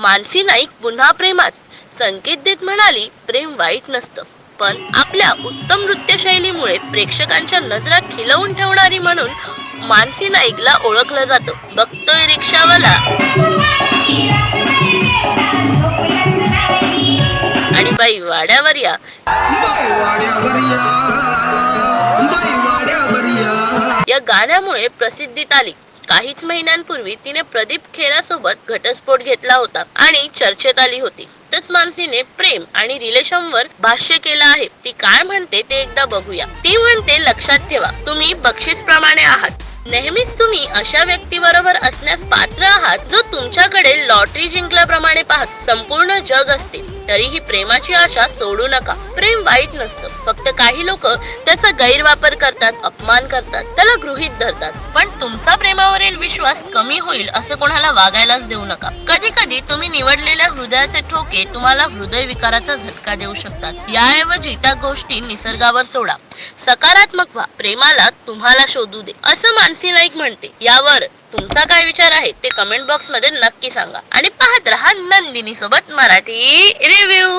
मानसी नाईक पुन्हा प्रेमात संकेत देत म्हणाली प्रेम वाईट नसतं पण आपल्या उत्तम नृत्यशैलीमुळे प्रेक्षकांच्या नजरा खिलवून ठेवणारी म्हणून मानसी नाईकला ओळखलं जातं. बघतोय रिक्षावाला. आणि बाई वाड्यावर या. या गाण्यामुळे प्रसिद्धीत आली. काहीच महिन्यांपूर्वी तिने प्रदीप खेरासोबत घटस्फोट घेतला होता आणि चर्चेत आली होती. तच मानसीने प्रेम आणि रिलेशनवर भाष्य केलं आहे. ती काय म्हणते ते एकदा बघूया. ती म्हणते लक्षात ठेवा तुम्ही बक्षीस प्रमाणे आहात. नेहमीच तुम्ही अशा व्यक्तीबरोबर असण्यास पात्र आहात जो तुमच्याकडे लॉटरी जिंकल्याप्रमाणे पाहत संपूर्ण जग असते. तरीही प्रेमाची आशा सोडू नका. प्रेम वाईट नसतं. फक्त काही लोक त्याचा गैरवापर करतात अपमान करतात त्याला गृहीत धरतात. पण तुमचा प्रेमावरील विश्वास कमी होईल असं कोणाला वागायलाच देऊ नका. कधी कधी तुम्ही निवडलेल्या हृदयाचे ठोके तुम्हाला हृदय विकाराचा झटका देऊ शकतात. याऐवजी त्या गोष्टी निसर्गावर सोडा. सकारात्मक व्हा. प्रेमाला तुम्हाला शोधू दे. असं मानसी नाईक म्हणते. यावर तुमचा काय विचार आहे ते कमेंट बॉक्समध्ये नक्की सांगा. आणि पाहत रहा नंदिनी सोबत मराठी रिव्ह्यू